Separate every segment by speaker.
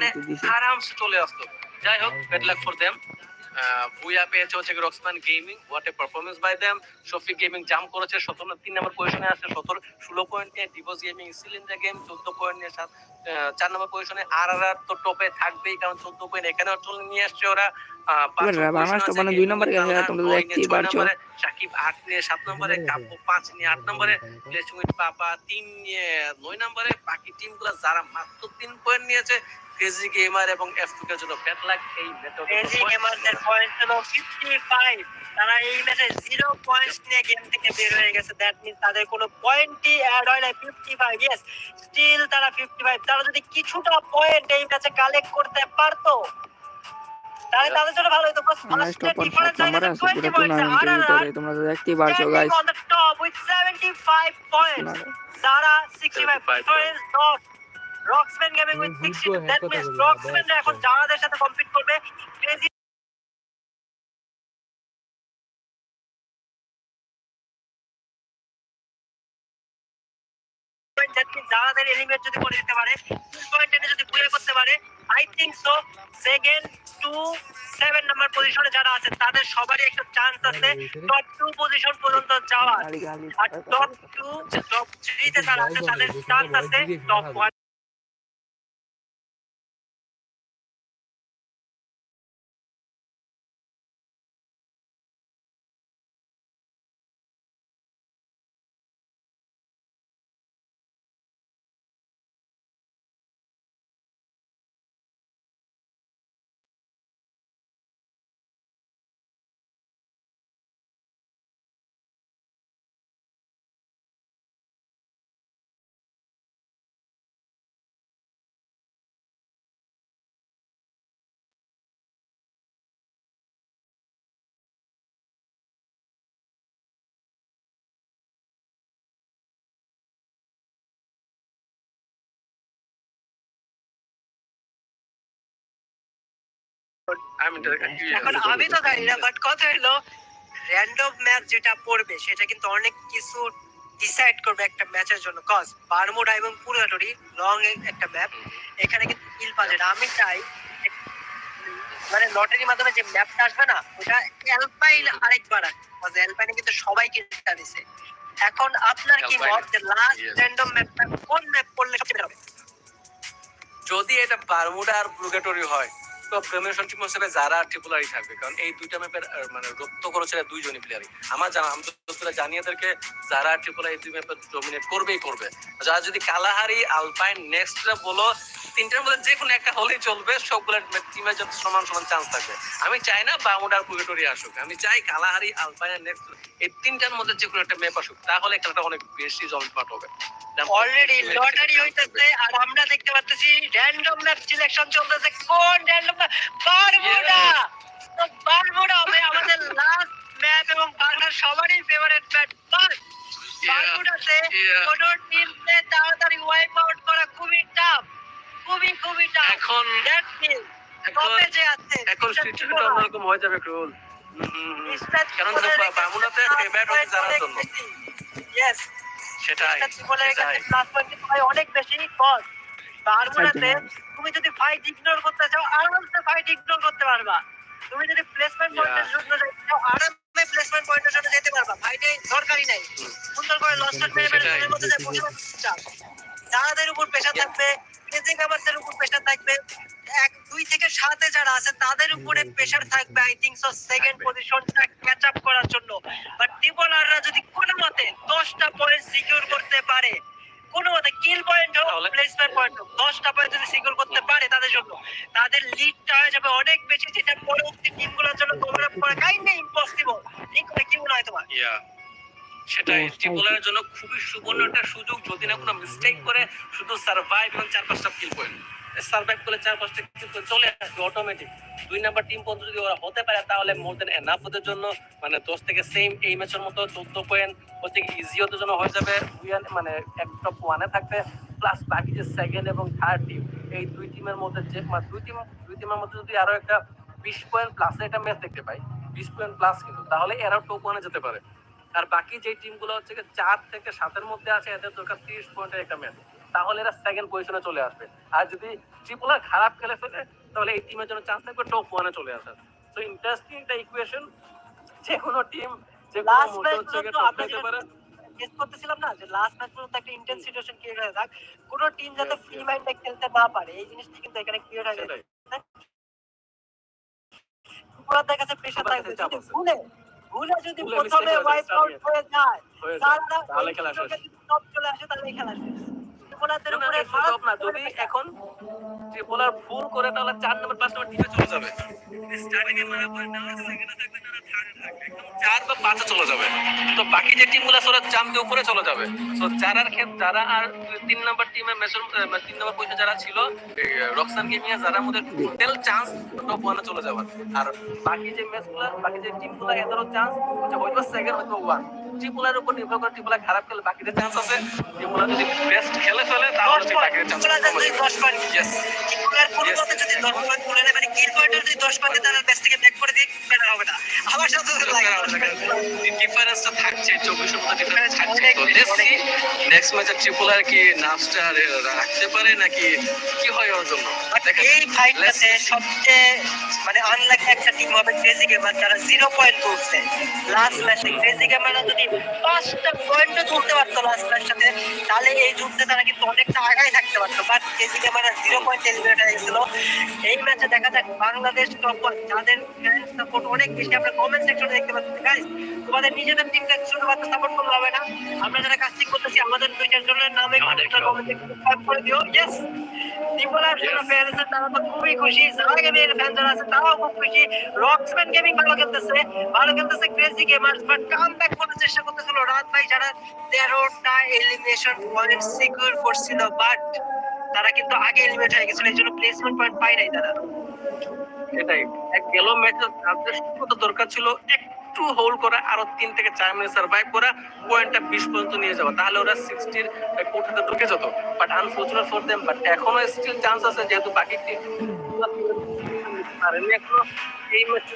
Speaker 1: মানে আরামসে চলে আসতো। যাই হোক বেড লাক ফর দেম ভুয়া পেয়েছে হচ্ছে Roxman gaming what a performance by them Shafiq gaming জাম করেছে সতেরো তিন নম্বর পজিশনে আছে সতেরো ষোলো পয়েন্ট নিয়ে ডিভোর্স গেমিং সিলিন্ডার গেম চোদ্দ পয়েন্ট নিয়ে সাত চার নম্বর পজিশনে আর আর আর তো টপে থাকবেই কারণ চোদ্দ পয়েন্ট এখানেও চলে নিয়ে আসছে ওরা।
Speaker 2: মানে দুই নম্বরে
Speaker 1: সাকিব আট নিয়ে সাত নম্বরে কাব্য পাঁচ নিয়ে আট নম্বরে পাপা তিন নিয়ে নয় নম্বরে বাকি টিমগুলো যারা মাত্র তিন পয়েন্ট নিয়েছে ক্রেজি গেমার এবং এফ টু জন্য ব্যাট লাগ এই মেথড
Speaker 3: ক্রেজি গেমারদের পয়েন্ট হলো 55 তারা এই ম্যাচে জিরো পয়েন্টস নিয়ে গেম থেকে বের হয়ে গেছে। দ্যাট মিন্স তাদের কোনো পয়েন্টই অ্যাড হয় না 55 ইয়েস স্টিল তারা 55 তারা যদি কিছুটা পয়েন্ট এই ম্যাচে কালেক্ট করতে পারতো তাহলে তাদের জন্য ভালো হতো।
Speaker 2: বাংলাদেশ টপ সাত নম্বরে আছে পুরো টুর্নামেন্টের ভিতরে তোমরা তো দেখতেই পারছ guys
Speaker 3: on the top with 75 points Zara 65 points Rocksman Gaming with 60 that means Rocksman এখন জারাদের সাথে কম্পিট করবে। Crazy point that means জারাদের এলিমিনেট যদি করে দিতে পারে ফুল পয়েন্ট এনে যদি পুরো করতে পারে I think so second two seven number পজিশনে যারা আছে তাদের সবারই একটা চান্স আছে। টপ টু পজিশন পর্যন্ত যাওয়ার। আর টপ টু টপ থ্রিতে যারা আছে তাদের চান্স আছে টপ ওয়ান এখন আমি তো জানি না বাট কথা হলো র্যান্ডম ম্যাচ যেটা পড়বে সেটা কিন্তু অনেক কিছু ডিসাইড করবে একটা ম্যাচের জন্য। কজ বারমুডা এবং পুরাটরি লং একটা ম্যাপ এখানে কিন্তু কিল পাওয়া যায় না। আমি চাই মানে লটারির মাধ্যমে যে ম্যাপটা আসবে না ওটা অ্যালপাইন আরেকবার আসবে। অ্যালপাইনে কিন্তু সবাই কিনতে দিছে। এখন আপনার কি মত যে লাস্ট. র্যান্ডম ম্যাপটা কোন ম্যাপ পড়লে সবচেয়ে হবে?
Speaker 1: যদি এটা বারমুডা আর ব্রুগেটরি হয় টিম হিসেবে যারা ট্রিপুলারই থাকবে কারণ এই দুইটা ম্যাপের মানে করেছে দুইজনই প্লেয়ারই আমার জানা আমি যারা ট্রিপুলার এই দুই ম্যাপে ডমিনেট করবেই করবে। যারা যদি কালাহারি আলপাইন বলো তিনটার মধ্যে যে কোনো একটা হলেই চলবে সবগুলো টিমে যত সমান সমান চান্স থাকবে। আমি চাই না বারমুডা আর আসুক। আমি চাই কালাহারি আলপাইন নেক্সট এই তিনটার মধ্যে যে কোনো একটা ম্যাপ আসুক তাহলে খেলাটা অনেক বেশি জমজমাট হবে।
Speaker 3: অলরেডি লটারি হইতেছে আর আমরা দেখতে পাচ্ছি র্যান্ডম ম্যাপ সিলেকশন চলতেছে। কোন র্যান্ডম তো বারমুডা হবে আমাদের লাস্ট ম্যাপ এবং বাংলার সবারই ফেভারিট ম্যাচ বারমুডাতে. কোন টিমকে তাড়াতাড়ি ওয়াইপ আউট করা খুবই টাফ খুবই খুবই টাফ
Speaker 1: এখন
Speaker 3: কবে যে আছে
Speaker 1: এখন সিচুয়েশনটা অন্যরকম হয়ে যাবে ক্রুল কারণ বারমুডাতে favourite হচ্ছে জানার জন্য। সেটাই
Speaker 3: অনেক বেশি কস বারমুডাতে তুমি যদি ফাইট ইগনোর করতে চাও আরামসে ফাইট ইগনোর করতে পারবা। তুমি যদি প্লেসমেন্ট পয়েন্টের জন্য যাইতে চাও আরামে প্লেসমেন্ট পয়েন্টের জন্য যেতে পারবা। ফাইটে দরকারই নাই। সুন্দর করে লস্টার মেরে মেরে
Speaker 1: সেটাই।
Speaker 3: মধ্যে যায় বসে চাও। যাদের উপর প্রেশার থাকবে ক্রেজি কামারদের উপর প্রেশার থাকবে এক দুই থেকে সাতে যারা আছে তাদের উপরে প্রেশার থাকবে আই থিংক সো সেকেন্ড। পজিশনটা ক্যাচ আপ করার জন্য। বাট ত্রিপলাররা যদি কোনো মতে দশটা পয়েন্ট সিকিউর করতে পারে কোনো মতে কিল পয়েন্ট হোক প্লেসমেন্ট পয়েন্ট হোক দশটা পয়েন্ট যদি সিকিউর করতে পারে তাদের জন্য। তাদের লিডটা হয়ে যাবে অনেক বেশি যেটা পরবর্তী টিমগুলোর জন্য কভার আপ করা কাইন্ডলি ইম্পসিবল ঠিক করে কি মনে হয় তোমার?
Speaker 1: সেটাই
Speaker 2: Yes,
Speaker 1: জন্য খুবই সুবর্ণ একটা সুযোগ। যদি না কোনো মিস্টেক করে শুধু সার্ভাইভ এবং চার পাঁচটা কিল পয়েন্ট সার্ভাইভ করে চার পাঁচটা পয়েন্ট চলে আসবে অটোমেটিক দুই নাম্বার টিম পর্যন্ত যদি ওরা হতে পারে, তাহলে মোর দেন এনাফ ওদের জন্য মানে দশ থেকে সেম এই ম্যাচের মতো চোদ্দ পয়েন্ট হচ্ছে ইজি ওদের জন্য হয়ে যাবে। মানে এক টপ ওয়ানে থাকবে প্লাস বাকি যে সেকেন্ড এবং থার্ড টিম এই দুই টিমের মধ্যে যে মানে দুই টিম দুই টিমের মধ্যে যদি আরও একটা বিশ পয়েন্ট প্লাস একটা ম্যাচ দেখতে পাই, বিশ পয়েন্ট প্লাস কিন্তু, তাহলে এরাও টপ ওয়ানে যেতে পারে। আর বাকি যে টিমগুলো হচ্ছে চার থেকে সাতের মধ্যে আছে, এদের দরকার তিরিশ পয়েন্টের একটা ম্যাচ তাহলে এরা সেকেন্ড পজিশনে চলে আসবে। আর যদি ট্রিপল আর খারাপ খেলে ফেলে তাহলে এই টিমের জন্য চান্স থাকবে টপ ওয়ানে চলে আসার। তো ইন্টারেস্টিং একটা ইকুয়েশন যে কোনো টিম যে
Speaker 3: লাস্ট ম্যাচ পর্যন্ত
Speaker 1: পারে।
Speaker 3: গেস করতেছিলাম না যে লাস্ট ম্যাচ পর্যন্ত একটা ইন্টেন্স সিচুয়েশন ক্রিয়েট হয়ে যাক কোনো টিম যাতে ফ্রি মাইন্ডে খেলতে না পারে এই জিনিসটা কিন্তু এখানে ক্রিয়েট হয়ে যায় কাছে থাকবে। যদি ভুলে ভুলে যদি প্রথমে
Speaker 1: হয়ে যায়
Speaker 3: ওয়াইপ আউট হয়ে যায় তাহলে
Speaker 1: খেলা শেষ।
Speaker 3: টপ চলে আসে তাহলে খেলা শেষ।
Speaker 1: না,
Speaker 3: উপরে
Speaker 1: এটা না। যদি এখন ট্রিপলার ফুল করে তাহলে চার নম্বর পাঁচ নম্বর টিমে চলে যাবে। স্টার্টিং এ মারা পরে না সেকেন্ডে থাকবে না থার্ডে থাকবে। একদম চার বা পাঁচে চলে যাবে। তো বাকি যে টিমগুলো ওরা জাম্প উপরে চলে যাবে। তো যারার ক্ষেত্রে যারা আর তিন নম্বর টিমে মেসর তিন নম্বর পজিশনে যারা ছিল রক্সান গেমিং যারা মধ্যে টোটাল চান্স টপ ওয়ানে চলে যাওয়ার। আর বাকি যে ম্যাচগুলো বাকি যে টিমগুলো এদেরও চান্স হয়তো সেকেন্ড হয়তো ওয়ান ট্রিপলার উপর নির্ভর করে ট্রিপলার খারাপ খেলে বাকিদের চান্স আছে। ট্রিপলার যদি বেস্ট খেলে ফেলে তাহলে বাকিদের চান্স
Speaker 3: যদি দশ পয়েন্ট
Speaker 1: ইয়েস
Speaker 3: ত্রিপুরার কোনো মতে যদি দশ পয়েন্ট তুলে নেয় মানে কিল পয়েন্টের যদি দশ পয়েন্ট তারা ব্যাচ থেকে ব্যাক করে দিক বেটার হবে না। আমার সাথে তো লাগে। দশ point।
Speaker 1: ডিফারেন্সটা থাকছে চব্বিশের মতো ডিফারেন্স থাকছে তো লেটস সি নেক্সট ম্যাচে ট্রিপলার কি নার্ভসটা রাখতে পারে নাকি কি হয় ওর জন্য?
Speaker 3: এই ফাইটটাতে সবচেয়ে মানে আনলাকি একটা টিম হবে ক্রেজি গেমার যারা জিরো পয়েন্ট তুলছে। লাস্ট ম্যাচে ক্রেজি গেমাররা যদি পাঁচটা পয়েন্টও তুলতে পারতো লাস্ট ম্যাচটাতে তাহলে এই যুদ্ধে তারা কিন্তু অনেকটা আগায় থাকতে পারতো। বাট ক্রেজি গেমাররা জিরো পয়েন্ট এলিমিনেট হয়ে গেছিল। এই ম্যাচে দেখা যাক বাংলাদেশ টপ যাদের সাপোর্ট অনেক বেশি আমরা কমেন্ট সেকশনে দেখতে পাচ্ছি। গাইস তোমাদের নিজেদের টিমকে শুধুমাত্র সাপোর্ট করলে হবে না। আমরা যারা কাস্টিং করতেছি আমাদের দুই চারজনের নামে। কমেন্ট সেকশনে করে দিও। ইয়েস রাত ভাই, যারা তেরোটা এলিমিনেশন পয়েন্ট তারা কিন্তু আগে এলিমিনেট হয়ে গেছিল প্লেসমেন্ট পয়েন্ট নাই তারা।
Speaker 1: এক গেল দরকার ছিল একটু হোল্ড করা, আরও তিন থেকে চার মিনিট সার্ভাইভ করা পয়েন্টটা বিশ পর্যন্ত নিয়ে যাওয়া। তাহলে ওরা সিক্সটির কোর্টিতে ঢুকে যেত। But unfortunate for them but এখনও স্টিল চান্স আছে, যেহেতু বাকি আর এখনও। এই ম্যাচে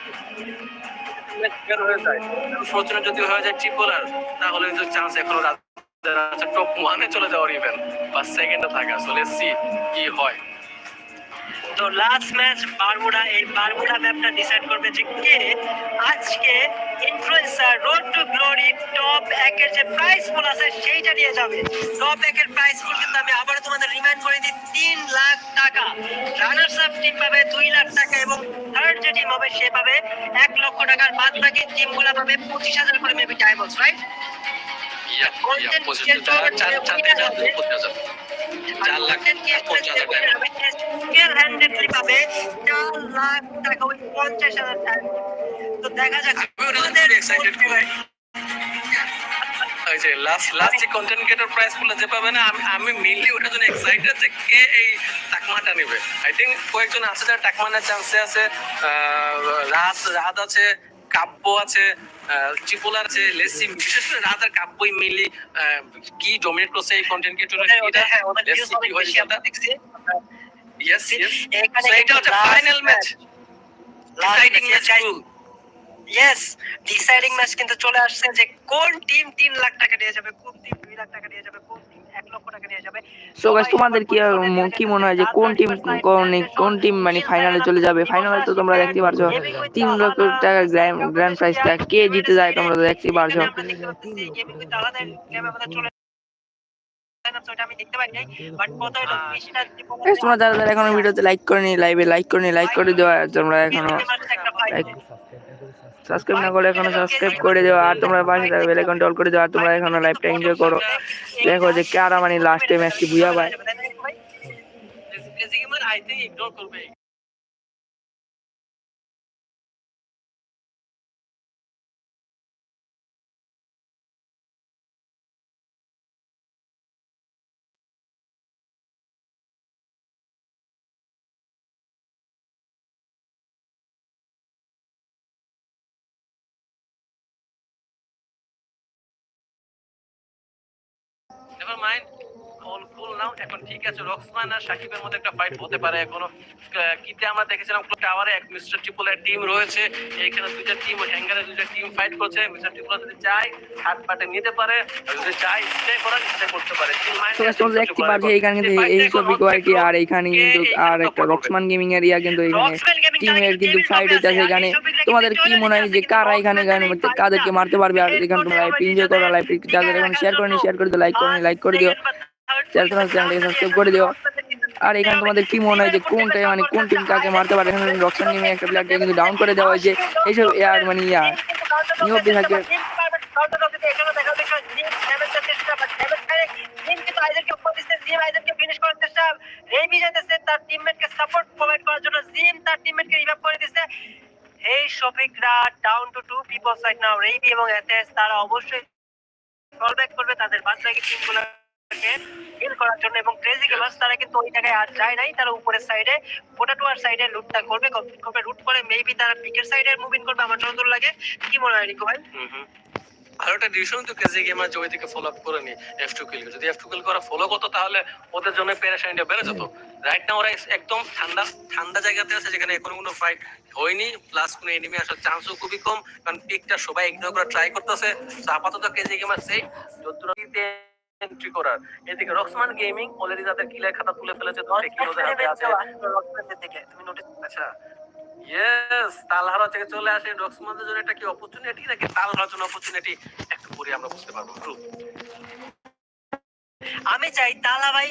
Speaker 1: বের যদি হয়ে যায় ট্রিপল আর তাহলে চান্স এখনও টপ ওয়ানে চলে যাওয়ার ইভেন্ট বা সেকেন্ডে থাকা সো লেটস সি কি হয়।
Speaker 3: তো লাস্ট ম্যাচ বারমুডা, এই বারমুডা ম্যাপটা ডিসাইড করবে যে কে আজকে influencer road to glory top একের যে প্রাইস পুল আছে সেইটা নিয়ে যাবে। টপ একের প্রাইস পুল কিন্তু আমি আবারও তোমাদের রিমাইন্ড করে দিই, তিন লাখ টাকা। রানার্স আপ টিম পাবে দুই লাখ টাকা এবং থার্ড যে টিম হবে সে পাবে এক লক্ষ টাকার বাদ বাকি টিমগুলো পাবে পঁচিশ হাজার করে মেবি ডায়মন্ডস রাইট দেখা যাক।
Speaker 1: আমি ওটা
Speaker 3: আমাদের
Speaker 1: খুবই excited খুব। ওই যে লাস্ট লাস্ট যে কন্টেন্ট ক্রিয়েটর প্রাইসগুলো যে পাবে না আমি আমি মেইনলি ওটার জন্য এক্সাইটেড যে কে এই টাকমাটা নেবে। আই থিঙ্ক কয়েকজন আছে যারা টাকমা নেওয়ার চান্সে আছে। আহ, রাত রাত আছে কাব্য আছে ট্রিপোলার আছে লেসি বিশেষ করে রাধার কাব্যই মেইনলি কি ডমিনেট করছে এই কন্টেন্ট ক্রিয়েটর। ইয়েস ইয়েস এটা হচ্ছে final match deciding match
Speaker 3: yes, deciding match কিন্তু চলে আসছে যে কোন টিম তিন লাখ টাকা নিয়ে যাবে কোন টিম দুই লাখ টাকা নিয়ে যাবে কোন টিম এক লক্ষ টাকা নিয়ে যাবে।
Speaker 2: সো গাইস তোমাদের কি কি মনে হয় যে কোন টিম কোন কোন টিম মানে ফাইনালে চলে যাবে? ফাইনালে তো তোমরা দেখতে পারছ তিন লক্ষ টাকা গ্র্যান্ড প্রাইজটা কে জিতে যায় তোমরা তো দেখতে পারছ।
Speaker 3: না,
Speaker 2: তোমরা যারা যারা এখনও ভিডিওতে লাইক করনি লাইভে লাইক করনি লাইক করে দেওয়া তোমরা এখনও সাবস্ক্রাইব না করলে এখনও সাবস্ক্রাইব করে দেওয়া আর তোমরা পাশে থাকো বেল আইকনটা অল করে দিও, আর তোমরা এখনও লাইভটা এনজয় করো। দেখো যে কারা মানে লাস্টে ম্যাচটি বুঝা পায়।
Speaker 1: Never mind. কুল নাও এখন ঠিক আছে রক্সমান আর সাকিবের মধ্যে একটা ফাইট হতে পারে এখনও। কিতে আমরা দেখেছিলাম টাওয়ারে এক মিস্টার ট্রিপলের টিম রয়েছে এখানে দুইটা টিম হ্যাঙ্গারে দুইটা টিম ফাইট করছে মিস্টার ট্রিপল যদি চায় হাত পাটে নিতে পারে যদি চায় স্টে করার স্টে করতে পারে।
Speaker 2: দেখতে পাচ্ছ এইখানে কিন্তু এই আর এখানে কিন্তু আর একটা রক্সমান গেমিং এরিয়া কিন্তু এখানে টিমের কিন্তু ফাইট হইতাছে এখানে। তোমাদের কি মনে হয় যে কারা এখানে কাদেরকে মারতে পারবে? আর এখানে তোমরা লাইভ এনজয় করো লাইভ যাদের এখন শেয়ার করে নি শেয়ার করে দিও লাইক করে লাইক করে দিও। চ্যানেল চ্যানেলটাকে সাবস্ক্রাইব করে দিও। আর এখানে তোমাদের কি মনে হয় যে কোনটা মানে কোন টিম কাকে মারতে পারে? এখানে রক্সমান গেমিং একটা প্লেয়ারকে কিন্তু ডাউন করে দেওয়া হয়েছে। এইসব ইয়ার মানে ইয়া দিয়ে থাকে
Speaker 3: এই শফিকরা down two two peoples right now এবং তারা অবশ্যই কল ব্যাক করবে তাদের বাদ বাকি টিমগুলোকে করার জন্য এবং ক্রেজি তারা কিন্তু ওই জায়গায় আর যায় নাই। তারা উপরের সাইডে সাইডে লুটটা করবে। লুট করে মেবি তারা পিকের সাইডে করবে। আমার যতদূর লাগে, কি মনে হয় ভাই?
Speaker 1: ডিসিশন তো কেজি গেমার ফলো আপ করে নি কিল যদি কিল করা ফলো তাহলে ওদের জন্য পেরেশানিটা বেড়ে যেত। রাইট না ওরা একদম ঠান্ডা ঠান্ডা জায়গাতে আছে, যেখানে এখনও কোনো ফাইট হয়নি। প্লাস কোনো এনিমি আসার চান্সও খুবই কম। কারণ পিকটা সবাই ইগনোর করে ট্রাই করতেছে। আপাতত কেজি গেমার সেই এন্ট্রি করার। এদিকে রক্সমান গেমিং অলরেডি তাদের কিলার খাতা তুলে ফেলেছে তো কি ওদের হাতে আছে।
Speaker 3: থেকে তুমি নোটিস
Speaker 1: আচ্ছা। ইয়েস তালহারা থেকে চলে আসে রক্সমানদের জন্য এটা কি অপরচুনিটি নাকি তালহারার জন্য অপরচুনিটি একটু পরে আমরা বুঝতে পারব।
Speaker 3: আমি চাই তালা ভাই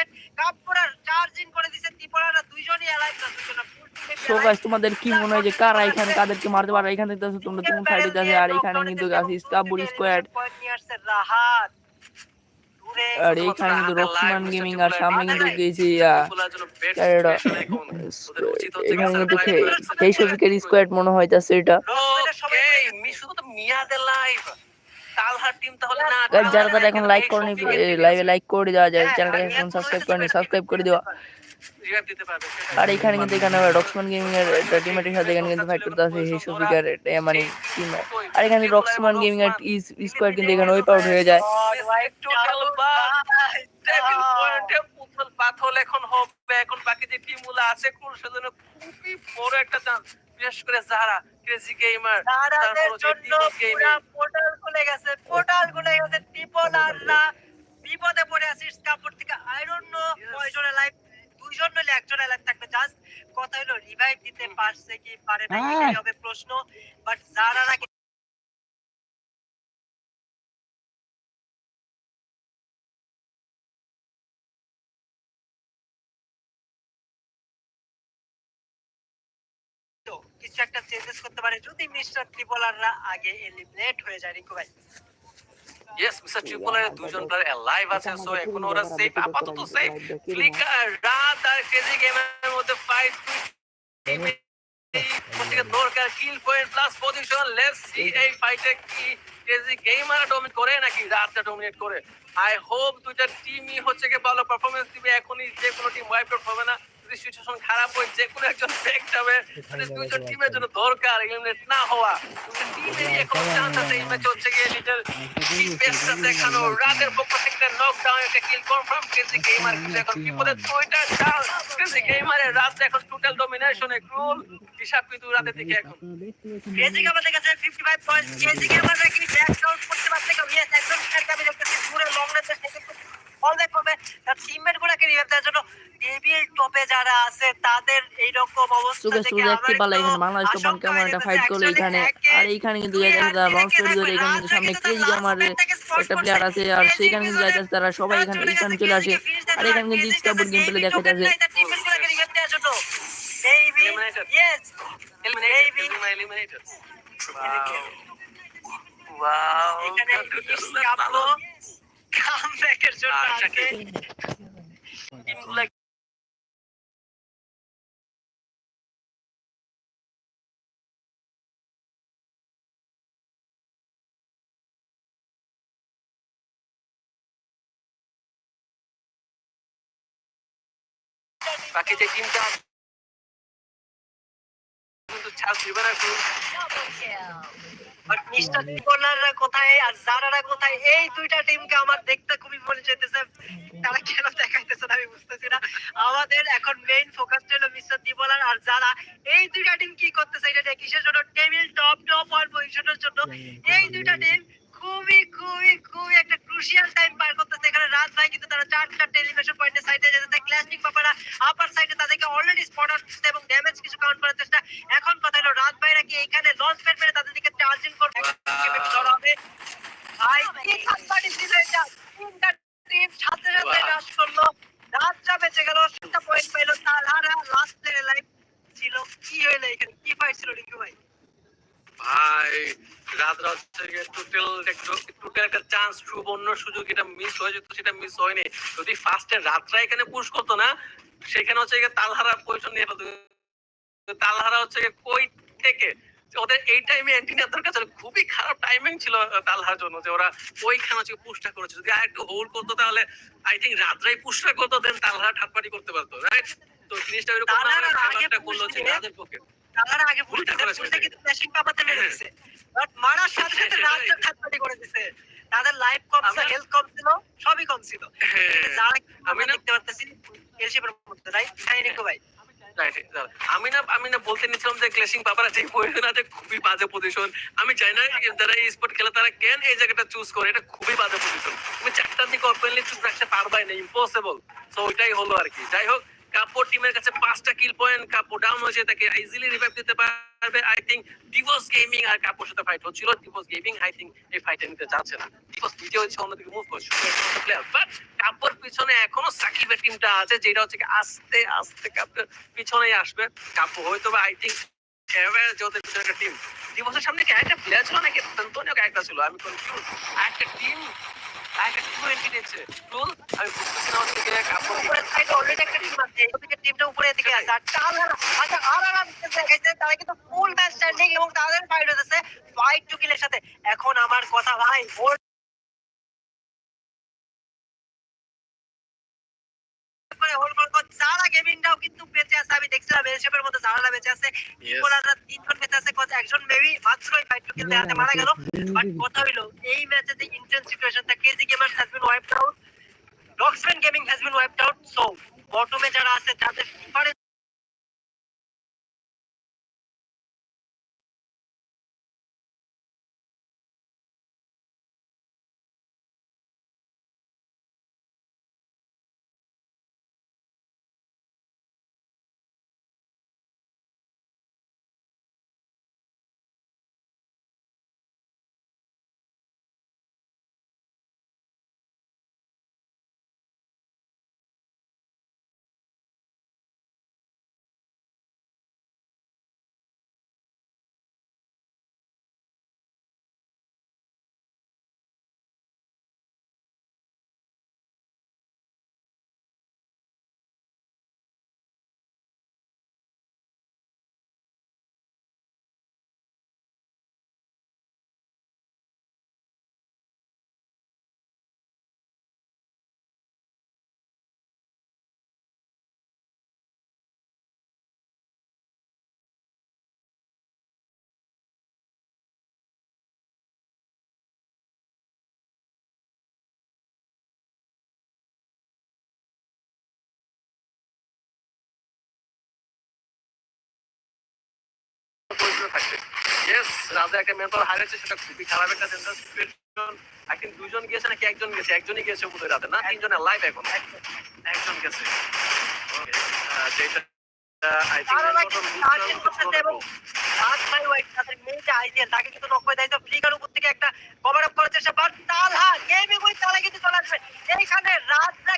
Speaker 3: কাছে স্পটেড কাপ্পুরা চার্জ করে দিছে ত্রিপুরারা দুইজনই অ্যালাইভ না
Speaker 2: সো গাইস তোমাদের কি মনে হয় যে কারা এখানে কাদেরকে মারতে পারে? এখানে দেখতেছো তোমরা কোন সাইডে যাচ্ছে আর এখানে কিন্তু আছে স্কাবুর স্কোয়াড
Speaker 3: রাহাত।
Speaker 2: আর এইখানে কিন্তু রক্সমান গেমিং আর সামনে কিন্তু গেছি ইয়া
Speaker 1: এখন।
Speaker 2: এখানে কিন্তু এই সবিকের স্কোয়াড মনে হইতাছে এটা।
Speaker 1: ওকে মি শুধু তো লাইভ
Speaker 2: যারা তারা এখন লাইক
Speaker 1: এই
Speaker 2: করেনি
Speaker 1: সব দিকে
Speaker 2: লাইভে লাইক করে দেওয়া যায় চ্যানেলটাকে এখন সাবস্ক্রাইব করেনি সাবস্ক্রাইব করে দেওয়া
Speaker 1: পারবে।
Speaker 2: আর এখানে কিন্তু এখানে রক্সমান গেমিং এর একটা টিমের সাথে এখানে কিন্তু ফাইট করতে আছে সেই সবিকার মানে টিম আর এখানে রক্সমান গেমিং এর স্কোয়াড কিন্তু এখানে ওয়াইপ আউট হয়ে যায়।
Speaker 1: পাথল এখন হবে এখন বাকি যে টিমগুলো আছে কোন সেজন্য খুবই বড় একটা চান্স বিশেষ করে যারা ক্রেজি গেমার
Speaker 3: তারাদের জন্য পুরো পোর্টাল খুলে গেছে পোর্টাল খুলে গেছে ত্রিপোলাররা বিপদে পড়ে আছিস কাপড় থেকে আই ডোন্ট নো কয়জনের লাইফ দুইজন মিলে একজন লাইফ থাকবে। জাস্ট কথা হলো রিভাইভ দিতে পারছে কি পারে না এটাই হবে প্রশ্ন। বাট যারা নাকি কিছু একটা চেঞ্জেস করতে পারে। যদি মিস্টার ত্রিপোলাররা আগে এলিমিনেট হয়ে যায় রিকু ভাই।
Speaker 1: ইয়েস মিস্টার ট্রিপলের দুজন প্লেয়ার লাইভ আছে সো এখন ওরা সেফ আপাতত সেফ ফ্লিকার রাত আর ক্রেজি গেমের মধ্যে ফাইট টিমে দরকার kill point plus position let's see এই ফাইটে কি ক্রেজি গেমার ডমিনেট করে নাকি রাতটা ডমিনেট করে। আই হোপ দুইটা টিমই হচ্ছে কি ভালো পারফরমেন্স দিবে এখনই যে কোনো টিম ওয়াইপ আউট হবে না। যদি সিচুয়েশন খারাপ হয় যে কোনো একজন ব্যাক যাবে মানে দুইজন টিমের জন্য দরকার এলিমিনেট না হওয়া। টিমে এখন চান্স আছে এই ম্যাচ হচ্ছে গিয়ে নিজের বেস্টটা দেখানো। রাতের পক্ষ থেকে নকডাউন একটা কিল কনফার্ম কেজি গেমার কিন্তু এখন বিপদে দুইটা চাল। কেজি গেমারের রাত এখন টোটাল ডমিনেশনে ক্রুল হিসাব কিন্তু রাতে দেখে এখন।
Speaker 3: ক্রেজি আমাদের কাছে 55 পয়েন্ট ক্রেজি আমাদের কি ব্যাক আউট করতে পারছে কেউ ইয়েস একদম খেলতে আমি দেখতেছি পুরো লং রেঞ্জে সে কিন্তু অল ব্যাক করবে তার টিমমেট গুলোকে রিভাইভ দেওয়ার জন্য টেবিল টপে যারা আছে তাদের এই রকম অবস্থা
Speaker 2: তুমি দেখতে পারলে এখানে বাংলাদেশ টোপান কেমন একটা ফাইট করল এখানে। আর এইখানে কিন্তু যাইতেছে তারা বাউন্স করে ধরে এখানে কিন্তু সামনে ক্রেজি আমার একটা প্লেয়ার আছে আর সেইখানে কিন্তু যাইতেছে তারা সবাই এখানে এখানে চলে আসে। আর এখানে কিন্তু ইস্তাবুল গেম প্লে দেখা যাচ্ছে
Speaker 1: Eliminated.
Speaker 3: Yes. কামব্যাকের জন্য
Speaker 1: শাকিব। টিমগুলো বাকি যে টিমটা কিন্তু চান্স দিবে না
Speaker 3: বাট মিস্টার টিপলাররা কোথায় আর জারারা কোথায়? এই দুইটা টিমকে আমার দেখতে খুবই মনে চাইতেছে। তারা কেন দেখাইতেছে না আমি বুঝতেছি না। আমাদের এখন মেইন ফোকাস হলো মিস্টার টিপলার আর যারা এই দুইটা টিম কি করতেছে এটা কিসের জন্য? টেবিল টপ টপ ওয়ান পজিশনের জন্য। এই দুইটা টিম খুবই খুবই খুবই একটা ক্রুশিয়াল টাইম পার করতেছে। এখানে রাত ভাই কিন্তু তারা চারটা টেলিভিশন পয়েন্টের সাইডে যেতে ক্লাসিক বাবারা আপার সাইডে তাদেরকে অলরেডি স্পট আউট এবং ড্যামেজ কিছু কাউন্ট করার চেষ্টা। এখন কথা হলো রাত ভাইরা কি এখানে লঞ্চ প্যাড মেরে তাদের দিকে চার্জিং করবে? ধরা হবে ভাই কি সাতবাটি ছিল এটা? তিনটা টিম সাথে সাথে রাশ করল। রাতটা বেঁচে গেল সাতটা পয়েন্ট পাইলো। তার আর লাস্ট লাইফ ছিল। কি হইল এখানে? কি ফাইট ছিল রিঙ্কু ভাই?
Speaker 1: ভাই রাত রাত টোটাল টোটাল একটা চান্স অন্য সুযোগ এটা মিস হয়ে যেত সেটা মিস হয়নি। যদি ফার্স্টে রাতরা এখানে পুশ করতো না সেখানে হচ্ছে তালহারা পজিশন নিয়ে তালহারা হচ্ছে কই থেকে? ওদের এই টাইমে দরকার ছিল খুবই খারাপ টাইমিং ছিল তালহার জন্য যে ওরা ওইখানে হচ্ছে পুশটা করেছে। যদি আর একটু হোল্ড করতো তাহলে আই থিঙ্ক রাতরাই পুশটা করতো দেন তালহারা ঠাটপাটি করতে পারতো রাইট তো জিনিসটা ওইরকম করল
Speaker 3: দিয়ে-
Speaker 1: রাতের পক্ষে
Speaker 3: তারা আগে কিন্তু ফ্ল্যাশিং পাপাতে মেরে দিছে। বাট মারার সাথে সাথে। রাতটা করে দিছে। তাদের লাইফ কম ছিল হেলথ কম ছিল সবই কম ছিল।
Speaker 1: হ্যাঁ।
Speaker 3: যারা
Speaker 1: আমি
Speaker 3: দেখতে পারতেছি এলশিপের মধ্যে রাইট হ্যাঁ ভাই।
Speaker 1: আমি না আমি না বলতে নিছিলাম যে ক্লেশিং পাপারা যে পজিশন আছে খুবই বাজে পজিশন আমি চাই না যারা এই স্পোর্ট খেলে তারা কেন এই জায়গাটা চুজ করে? এটা খুবই বাজে পজিশন তুমি চারটার দিকে ওপেনলি চুজ রাখতে পারবাই না ইম্পসিবল সো ওইটাই হলো আর কি। যাই হোক কাপড় টিমের কাছে পাঁচটা কিল পয়েন্ট কাপড় ডাউন হয়েছে, তাকে ইজিলি রিভাইভ দিতে পারবে আই থিঙ্ক ডিভোর্স গেমিং আর কাপড় সাথে ফাইট হচ্ছিল। ডিভোর্স গেমিং আই থিঙ্ক এই ফাইটে নিতে চাচ্ছে না। ডিভোর্স নিজে হচ্ছে অন্যদিকে মুভ করছে কাপড় পিছনে এখনও সাকিবের টিমটা আছে, যেটা হচ্ছে আস্তে আস্তে কাপড় পিছনেই আসবে। কাপড় হয়তো আই থিঙ্ক ওদের পিছনে একটা টিম দিবসের সামনে কি একটা প্লেয়ার ছিল নাকি? সন্তোনিও একটা ছিল, আমি কনফিউজ একটা টিম একটা টিম এন্ট্রি দিচ্ছে টুল আমি বুঝতেছি না কাপড়
Speaker 3: উপরের দিকে আর তারা আচ্ছা তারা কিন্তু ফুল এখন আমার কথা ভাই ওর যারা কিন্তু আছে আমি দেখছিলাম এলশেপের মধ্যে ঝামেলা বেঁচে আছে. ওনারা তিনজন বেঁচে আছে কত একজন মেবি মাত্রই ফাইট খেলতে হাতে মারা গেল। বাট কথা হইল এই ম্যাচে যে ইন্টেন্স সিচুয়েশনটা KG gamers has been wiped out Roxman gaming has been wiped out so বটমে যারা আছে যাদের ডিফারেন্স
Speaker 1: ইয়েস রাজা একটা মেন পাওয়ার হারিয়েছে সেটা খুবই খারাপ একটা সিচুয়েশন দুজন গিয়েছে নাকি একজন গেছে? একজনই গেছে বোধহয় রাতে না? তিনজনের লাইভ এখন? একজন গেছে। যেটা
Speaker 3: তাকে কিন্তু নক দেয়। ফ্লিকার উপর থেকে একটা কভার আপ করার চেষ্টা বাট তালহা গেমিং ওই তালা কিন্তু চলে আসবে। এইখানে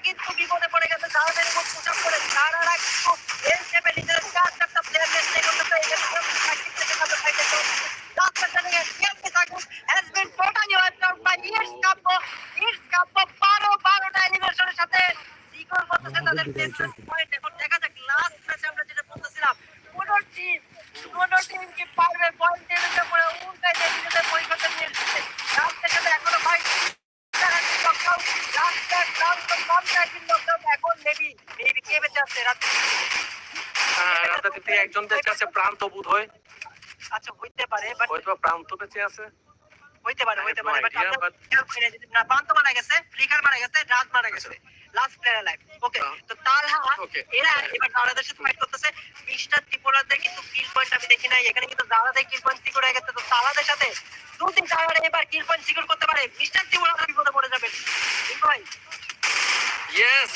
Speaker 3: কিন্তু বিপদে পড়ে গেছে। তাদের উপর করে কিন্তু এই চার চারটা প্লেয়ার সাথে করতেছে তাদের পয়েন্ট এখন দেখা যাক লাস্ট ম্যাচে আমরা যেটা বলতেছিলাম কোন টিম কোন টিম কি পারবে পয়েন্ট টেবিলের উপরে উল্টাই দিয়ে নিজেদের পরীক্ষাটা নিয়ে এসেছে রাস্তার সাথে এখনও ফাইট এখন মেবি মেবি কে বেঁচে আছে রাত্রে
Speaker 1: রাতে থেকে একজন বেঁচে আছে প্রান্ত বোধ হয়।
Speaker 3: আচ্ছা হইতে পারে বাট
Speaker 1: প্রান্ত বেঁচে আছে।
Speaker 3: হইতে পারে হইতে পারে বাট না প্রান্ত মারা গেছে ফ্লিকার মারা গেছে রাজ মারা গেছে। Last player life okay. তো তালহা এরা এবার সাথে ফাইট করতেছে। বিশটা ত্রিপুরাদের কিন্তু কিল পয়েন্ট আমি দেখি নাই। এখানে কিন্তু জারাদের কিল পয়েন্ট সিকিউর হয়ে গেছে। তো তারাদের সাথে যদি তারা এবার কিল পয়েন্ট সিকিউর করতে পারে বিশটা ত্রিপুরা বিপদে পড়ে যাবে। ভাই।
Speaker 1: ইয়েস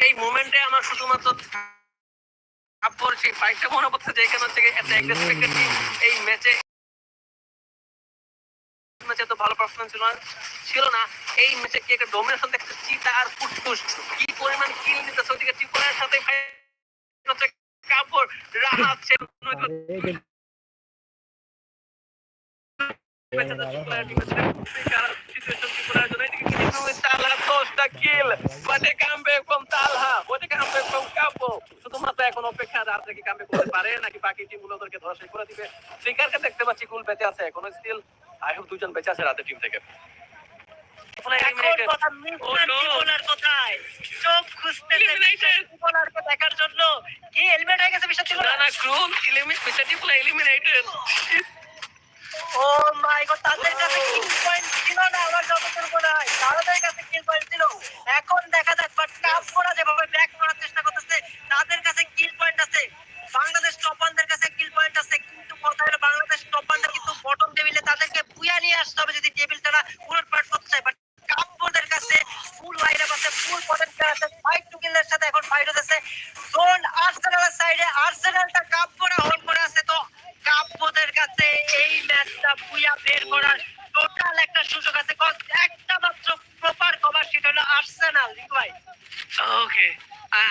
Speaker 1: এই মোমেন্টে আমার শুধুমাত্র তারপর সেই ফাইটটা মনে পড়ছে যে এখানে হচ্ছে একটা টিম এই ম্যাচে ম্যাচে তো ভালো পারফরমেন্স ছিল না ছিল না। এই ম্যাচে কি একটা ডোমিনেশন দেখছে চিতা আর ফুটফুস কি পরিমাণ কিল নিতে সৌদি কে ত্রিপুরার সাথে ফাইট হচ্ছে কাপড় রাহাত সে শুধুমাত্র এখন অপেক্ষা রাত থেকে কামবে করতে পারে নাকি বাকি টিমগুলো ওদেরকে ধরা শেষ করে দিবে। ফ্লিকারকে দেখতে পাচ্ছি কুল বেঁচে আছে এখনও স্টিল আই হোপ দুজন বেঁচে আছে রাতের টিম থেকে। Oh,
Speaker 3: দেখার জন্য। কি হেলমেট হয়ে গেছে
Speaker 1: না?
Speaker 3: ত্রিপুরা
Speaker 1: না ক্রুল এলিমিনেট মিস্টার টিপুল এলিমিনেটেড
Speaker 3: ও মাই গড তাদের কাছে কিল পয়েন্ট ছিল না? আমার যতদূর মনে হয় তাদের কাছে কিল পয়েন্ট ছিল এখন দেখা যাক বাট কাপ করা যেভাবে ব্যাক করার চেষ্টা করতেছে তাদের কাছে কিল পয়েন্ট আছে বাংলাদেশ টপারদের কাছে কিল পয়েন্ট আছে কিন্তু কথা হলো বাংলাদেশ টপারদের কিন্তু বটম টেবিলে তাদেরকে বুয়া নিয়ে আসতে হবে যদি টেবিলটা না পুরো পার্ট করতে চায় বাট কাপড়দের কাছে ফুল লাইন আপ আছে ফুল পটেনশিয়াল আছে ফাইট টু কিলের সাথে এখন ফাইট হতেছে জোন আর্সেনালের সাইডে আর্সেনালটা কাপ করা হোল্ড করে আছে তো কাব্যদের কাছে এই ম্যাচটা বুয়া বের করার টোটাল একটা সুযোগ আছে কজ একটা মাত্র প্রপার কভার সেটা হলো আর্সেনাল ভাই
Speaker 1: ওকে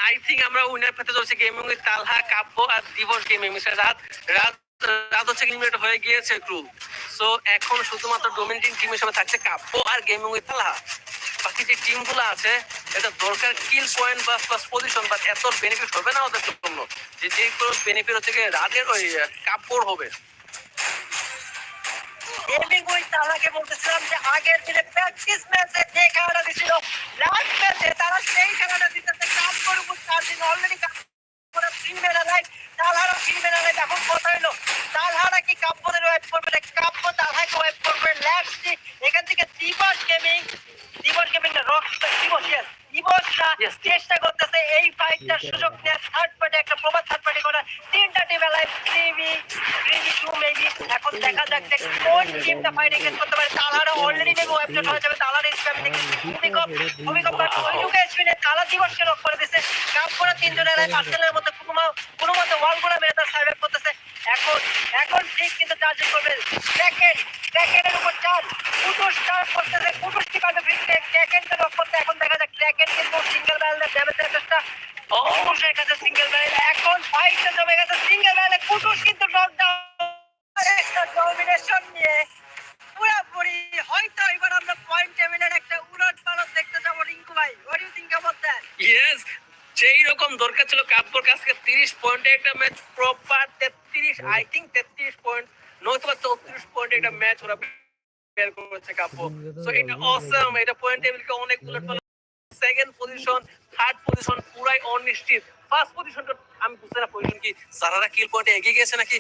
Speaker 1: আই থিংক আমরা উইনার পেতে চলছে গেমিং উইথ তালহা কাব্য আর দিবস গেমিং মিস্টার রাত রাত রাত হচ্ছে এলিমিনেট হয়ে গিয়েছে ক্রু সো এখন শুধুমাত্র ডোমিনেটিং টিম হিসেবে থাকছে কাব্য আর গেমিং উইথ তালহা বাকি যে টিমগুলো আছে, এটা দরকার কিল পয়েন্ট বা ফার্স্ট পজিশন বাট এত বেনিফিট হবে না ওদের জন্য। যে যে কোনো বেনিফিট হচ্ছে রাতের ওই কাব্যর হবে।
Speaker 3: গেমিং উইথ তালাকে বলতেছিলাম যে আগের দিনে প্র্যাকটিস ম্যাচে যে খেলাটা দিছিল লাস্ট ম্যাচে তারা সেই খেলাটা দিতেছে। কাপ করে চার দিন অলরেডি কাপ করে লাইফ তালহারা মেরা লাইফ এখন কথা হলো তালহারা কি কাব্যদের ওয়েব করবে না কাব্য তালহাকে ওয়েব করবে ল্যাবস এখান থেকে দিবস গেমিং দিবস গেমিং না রক দিবস yes দিবসরা চেষ্টা করতেছে এই ফাইটটার সুযোগ নেওয়ার থার্ড পার্টি একটা প্রবাদ থার্ড পার্টি করার তিনটা team life three three two maybe এখন দেখা যাক যে কোন টিমটা ফাইট এগেন্স করতে পারে তালারা অলরেডি মেবি ওয়েবসাইট হয়ে যাবে তালার স্প্যাম দেখে ভূমিকম্প ভূমিকম্প ওইটুকু এসপিনে তালা দিবসকে লক করে দিছে কাপ করে তিনজনের লাইফ আর্সেনালের মধ্যে কোনো কোনো মতে ওয়াল সার্ভাইভ করতেছে। এখন এখন ঠিক কিন্তু চার্জিং করবে সেকেন্ড সেকেন্ডের উপর চার্জ। কুটুস চার্জ করতেছে কুটুস কি পারবে ফিরতে সেকেন্ডে লক করতে। এখন দেখা যাক সেকেন্ড কিন্তু সিঙ্গেল ব্যালের ড্যামেজের চেষ্টা। অবশ্যই কাছে সিঙ্গেল ব্যারেল এখন ফাইটটা জমে গেছে সিঙ্গেল ব্যারেলে কুটুস কিন্তু নকডাউন একটা ডমিনেশন নিয়ে পুরোপুরি হয়তো এবার আমরা পয়েন্ট টেবিলের একটা উলট পালট দেখতে যাব রিঙ্কু ভাই what you think about that
Speaker 1: yes যেই রকম দরকার ছিল কাব্যর কাছকে তিরিশ পয়েন্টে একটা ম্যাচ প্রপার তেত্রিশ আই থিঙ্ক তেত্রিশ পয়েন্ট নয়তো বা চৌত্রিশ পয়েন্টে একটা ম্যাচ ওরা বের করেছে কাব্য সো এটা অসম এটা পয়েন্ট টেবিলকে অনেক উলট সেকেন্ড পজিশন থার্ড পজিশন পুরাই অনিশ্চিত আমি বুঝতে না পজিশন কি সারারা কিল পয়েন্টে এগিয়ে গেছে নাকি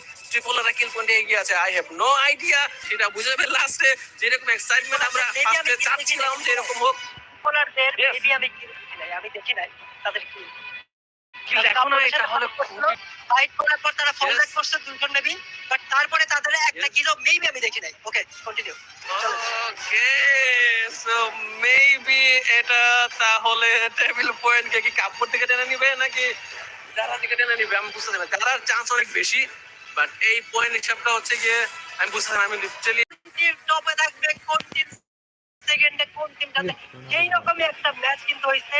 Speaker 1: কিল পয়েন্টে এগিয়ে আছে? আই হ্যাভ নো আইডিয়া সেটা লাস্টে যেরকম এক্সাইটমেন্ট আমরা ফার্স্টে চাচ্ছিলাম যে এরকম হোক.
Speaker 3: মেবি আমি কি দেখি নাই আমি দেখি নাই তাদের তারপরে একটা কিলো মেবি আমি দেখি নাই। Okay continue
Speaker 1: okay so maybe এটা তাহলে টেবিল পয়েন্ট কে কি কাপড় থেকে টেনে নিবে নাকি? যারা থেকে টেনে নিবে আমি বুঝতে পারি তারার চান্স অনেক বেশি বাট এই পয়েন্ট হিসাবটা হচ্ছে গিয়ে আমি বুঝতে পারি আমি লিটারালি
Speaker 3: টপে থাকবে কোন টিম সেকেন্ডে কোন টিমটাতে এই রকমই একটা ম্যাচ কিন্তু হয়েছে